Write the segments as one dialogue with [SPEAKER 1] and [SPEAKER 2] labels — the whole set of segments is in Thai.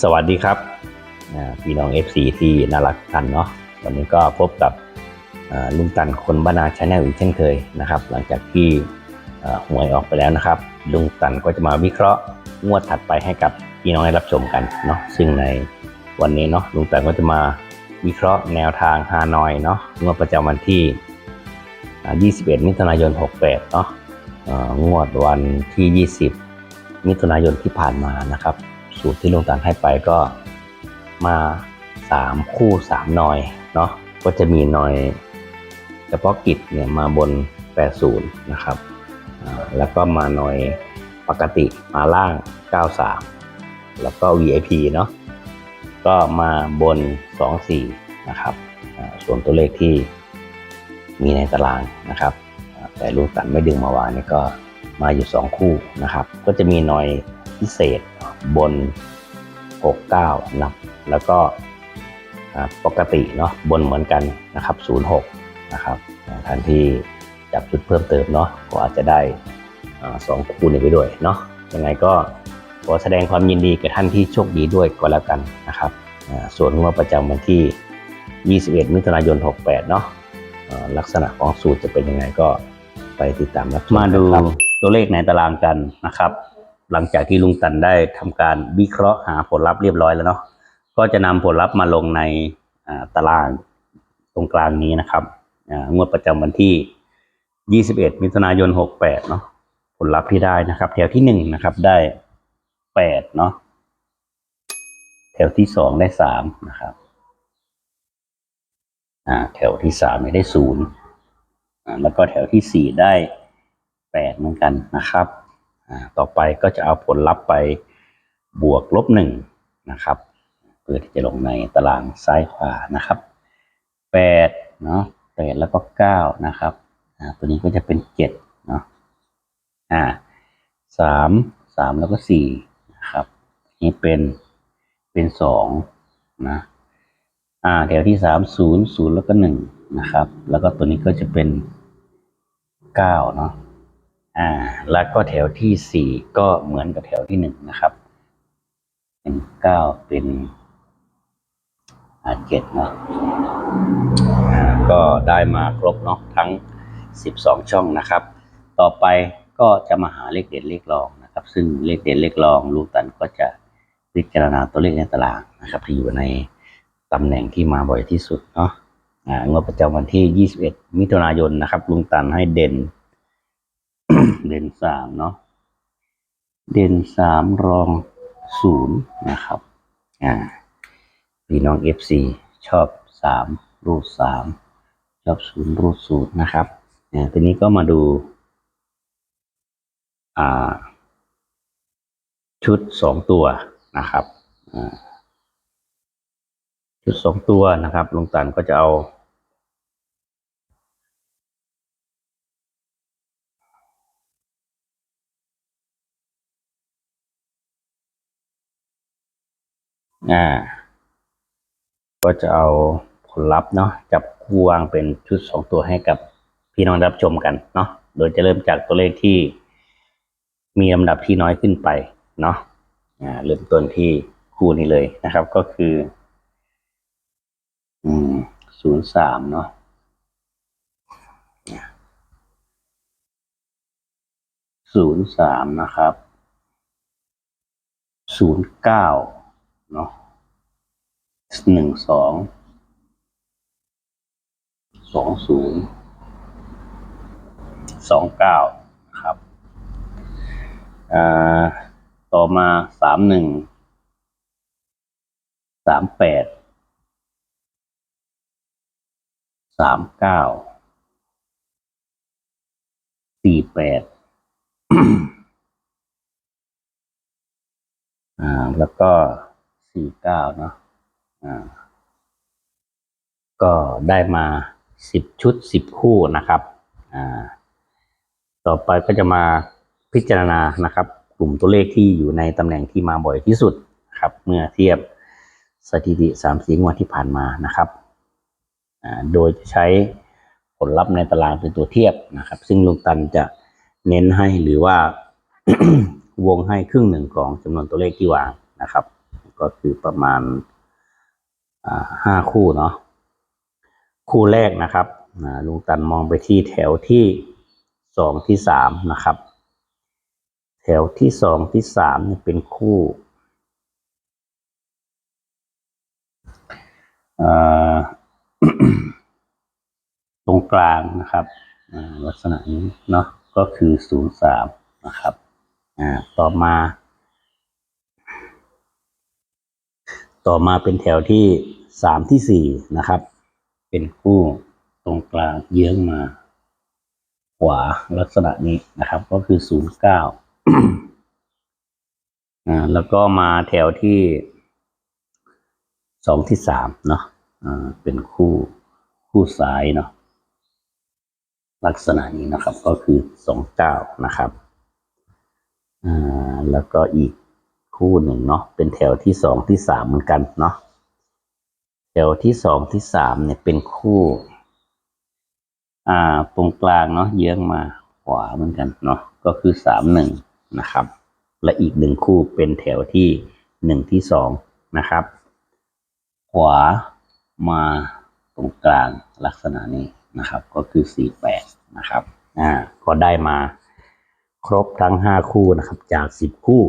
[SPEAKER 1] สวัสดีครับพี่น้อง FC ที่น่ารักทุกท่านเนาะวันนี้ก็พบกับลุงตันคนบ้านาชาแนลอีกเช่นเคยนะครับ หลังจากที่หวยออกไปแล้วนะครับ ลุงตันก็จะมาวิเคราะห์งวดถัดไปให้กับพี่น้องได้รับชมกันเนาะซึ่งในวันนี้เนาะลุงตันก็จะมาวิเคราะห์แนวทางฮานอยเนาะงวดประจำวันที่ 21 มิถุนายน 68 เนาะงวดวันที่ 20 มิถุนายนที่ผ่านมานะครับ สูตรที่ลุงตันให้ไปก็มา3คู่3นอยเนาะก็จะมีนอยเฉพาะกิจเนี่ยมาบน 80 นะครับ แล้วก็มาหน่อยปกติมาล่าง 93 แล้วก็ VIP เนาะ ก็มาบน 24 นะครับ ส่วนตัวเลขที่มีในตารางนะครับ แต่ลุงตันไม่ดึงมาวางนี่ก็มาอยู่ 2 คู่นะครับ ก็จะมีหน่อยพิเศษ บน 69นับแล้วก็ปกติเนาะบนเหมือนกันนะครับ 06 นะครับท่านที่จับชุดเพิ่มเติมเนาะก็อาจจะได้สองคู่นี้ไปด้วยเนาะยังไงก็ขอแสดงความยินดีกับท่านที่โชคดีด้วยก็แล้วกันนะครับส่วนงวดประจำวันที่ 21 มิถุนายน 68 เนาะลักษณะของสูตรจะเป็นยังไงก็ไปติดตามรับชม
[SPEAKER 2] มาดู
[SPEAKER 1] ครับตัวเลขในตารางกันนะครับ หลังจากที่ลุงตันได้ทำการวิเคราะห์หาผลลัพธ์เรียบร้อยแล้วเนาะก็จะนำผลลัพธ์มาลงในตารางตรงกลางนี้นะครับงวดประจำวันที่ 21 มิถุนายน 68 เนาะผลลัพธ์ที่ได้นะครับ แถวที่หนึ่งนะครับได้ 8 เนาะแถวที่สองได้ 3 นะครับแถวที่สามเนี่ยได้ศูนย์แล้วก็แถวที่สี่ได้8เหมือนกันนะครับ ต่อไปก็จะเอาผลลัพธ์ไปบวกลบหนึ่งนะครับ เพื่อที่จะลงในตารางซ้ายขวานะครับแปดเนาะแปดแล้วก็เก้านะครับตัวนี้ก็จะเป็นเจ็ดเนาะอ่าสามสามแล้วก็สี่นะครับ นี่เป็นเป็นสองนะอ่าแถวที่สามศูนย์ศูนย์แล้วก็หนึ่งนะครับ แล้วก็ตัวนี้ก็จะเป็นเก้าเนาะ อ่า แล้วก็แถวที่สี่ก็เหมือนกับแถวที่หนึ่งนะครับเป็นเก้าเป็นอาเจ็ดเนาะก็ได้มาครบเนาะทั้งสิบสองช่องนะครับ ต่อไปก็จะมาหาเลขเด่นเลขรองนะครับ ซึ่งเลขเด่นเลขรองลูกตันก็จะพิจารณาตัวเลขในตารางนะครับที่อยู่ในตำแหน่งที่มาบ่อยที่สุดเนาะงวดประจำวันที่21มิถุนายนนะครับลุงตันให้เด่น เด่นสามเนาะเด่นสามรองศูนย์นะครับอ่าพี่น้อง FC ชอบสามรูดสามชอบศูนย์รูดศูนย์นะครับอ่าทีนี้ก็มาดูอ่าชุดสองตัวนะครับอ่าชุดสองตัวนะครับลุงตันก็จะเอา อ่า ก็จะเอาผลลัพธ์เนาะจับคู่วางเป็นชุดสองตัวให้กับพี่น้องรับชมกันเนาะโดยจะเริ่มจากตัวเลขที่มีลำดับที่น้อยขึ้นไปเนาะอ่าเริ่มต้นที่คู่นี้เลยนะครับ ก็คือ อืมศูนย์สามเนาะศูนย์สามนะครับศูนย์เก้า เนาะหนึ่งสองสองศูนย์สองเก้าครับต่อมาสามหนึ่งสามแปดสามเก้าสี่แปดอ่าแล้วก็ สี่เก้าเนาะอ่าก็ได้มาสิบชุดสิบคู่นะครับอ่าต่อไปก็จะมาพิจารณานะครับ กลุ่มตัวเลขที่อยู่ในตำแหน่งที่มาบ่อยที่สุดครับ เมื่อเทียบสถิติสามสีงวดที่ผ่านมานะครับอ่าโดยจะใช้ผลลัพธ์ในตารางเป็นตัวเทียบนะครับ ซึ่งลุงตันจะเน้นให้หรือว่าวงให้ครึ่งหนึ่งของจำนวนตัวเลขที่วางนะครับ ก็คือประมาณห้าคู่เนาะคู่แรกนะครับลุงตันมองไปที่แถวที่สองที่สามนะครับ แถวที่สองที่สามเป็นคู่ตรงกลางนะครับลักษณะนี้เนาะก็คือศูนย์สามนะครับต่อมา ต่อมาเป็นแถวที่สามที่สี่นะครับ เป็นคู่ตรงกลางเยื้องมา ขวาลักษณะนี้นะครับ ก็คือศูนย์เก้าอ่าแล้วก็มาแถวที่สองที่สามเนาะอ่าเป็นคู่คู่ซ้ายเนาะลักษณะนี้นะครับก็คือสองเก้านะครับอ่าแล้วก็อีก คู่หนึ่งเนาะเป็นแถวที่สองที่สามเหมือนกันเนาะแถวที่สองที่สามเนี่ยเป็นคู่ อ่า ตรงกลางเนาะเยื้องมาขวาเหมือนกันเนาะก็คือสามหนึ่งนะครับ และอีกหนึ่งคู่เป็นแถวที่หนึ่งที่สองนะครับ ขวามาตรงกลางลักษณะนี้นะครับ ก็คือสี่แปดนะครับอ่าก็ได้มาครบทั้งห้าคู่นะครับ จากสิบคู่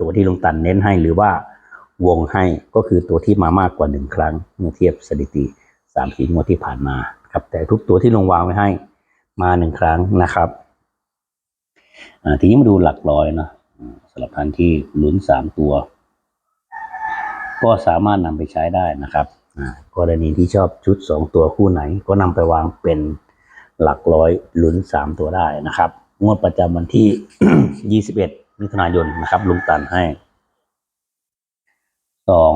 [SPEAKER 1] ตัวที่ลงตันเน้นให้หรือว่าวงให้ก็คือตัวที่มามากกว่าหนึ่งครั้งเมื่อเทียบสถิติสามสี่งวดที่ผ่านมาครับ แต่ทุกตัวที่ลงวางไว้ให้มาหนึ่งครั้งนะครับทีนี้มาดูหลักร้อยเนะสำหรับท่านที่ลุ้นสามตัว ก็สามารถนำไปใช้ได้นะครับกรณีที่ชอบชุดสองตัวคู่ไหน ก็นำไปวางเป็นหลักร้อยลุ้นสามตัวได้นะครับ งวดประจำวันที่ยี่สิบเอ็ด มิถุนายนนะครับลุงตันให้สอง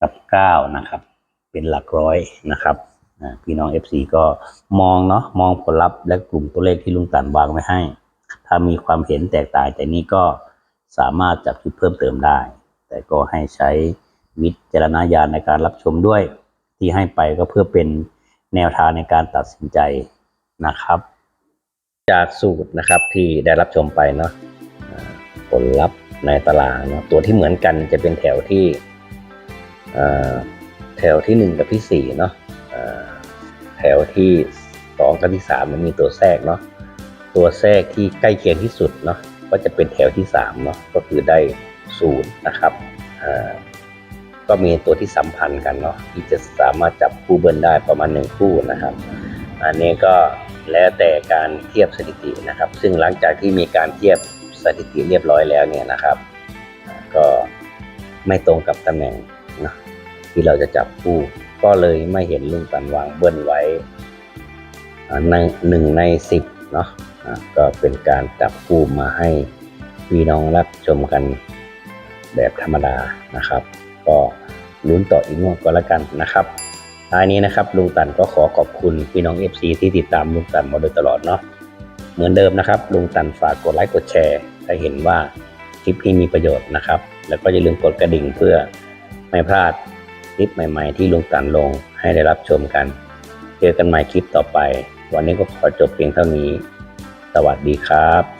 [SPEAKER 1] กับเก้านะครับ เป็นหลักร้อยนะครับอ่าพี่น้อง FC ก็มองเนาะมองผลลัพธ์และกลุ่มตัวเลขที่ลุงตันวางไว้ให้ ถ้ามีความเห็นแตกต่างจากนี้ก็สามารถจับจุดเพิ่มเติมได้ แต่ก็ให้ใช้วิจารณญาณในการรับชมด้วย ที่ให้ไปก็เพื่อเป็นแนวทางในการตัดสินใจนะครับ จากสูตรนะครับที่ได้รับชมไปเนาะผลลัพธ์ในตารางเนาะตัวที่เหมือนกันจะเป็นแถวที่แถวที่หนึ่งกับที่สี่เนาะแถวที่สองกับที่สามมันมีตัวแทรกเนาะตัวแทรกที่ใกล้เคียงที่สุดเนาะก็จะเป็นแถวที่สามเนาะก็คือได้ศูนย์นะครับก็มีตัวที่สัมพันธ์กันเนาะที่จะสามารถจับคู่เบิ้ลได้ประมาณหนึ่งคู่นะครับ อันนี้ก็ แล้วแต่การเทียบสถิตินะครับ ซึ่งหลังจากที่มีการเทียบสถิติเรียบร้อยแล้วเนี่ยนะครับ ก็ไม่ตรงกับตำแหน่งนะที่เราจะจับคู่ ก็เลยไม่เห็นลุงตันวางเบิ้ลไว้ในหนึ่งในสิบเนาะก็เป็นการจับคู่มาให้พี่น้องรับชมกันแบบธรรมดานะครับ ก็ลุ้นต่ออีกงวดก็แล้วกันนะครับ ท้ายนี้นะครับลุงตันก็ขอขอบคุณพี่น้อง FC ที่ติดตามลุงตันมาโดยตลอดเนาะเหมือนเดิมนะครับลุงตันฝากกดไลค์กดแชร์ถ้าเห็นว่าคลิปนี้มีประโยชน์นะครับ แล้วก็อย่าลืมกดกระดิ่งเพื่อไม่พลาดคลิปใหม่ ๆ ที่ลุงตันลงให้ได้รับชมกัน เจอกันใหม่คลิปต่อไป วันนี้ก็ขอจบเพียงเท่านี้ สวัสดีครับ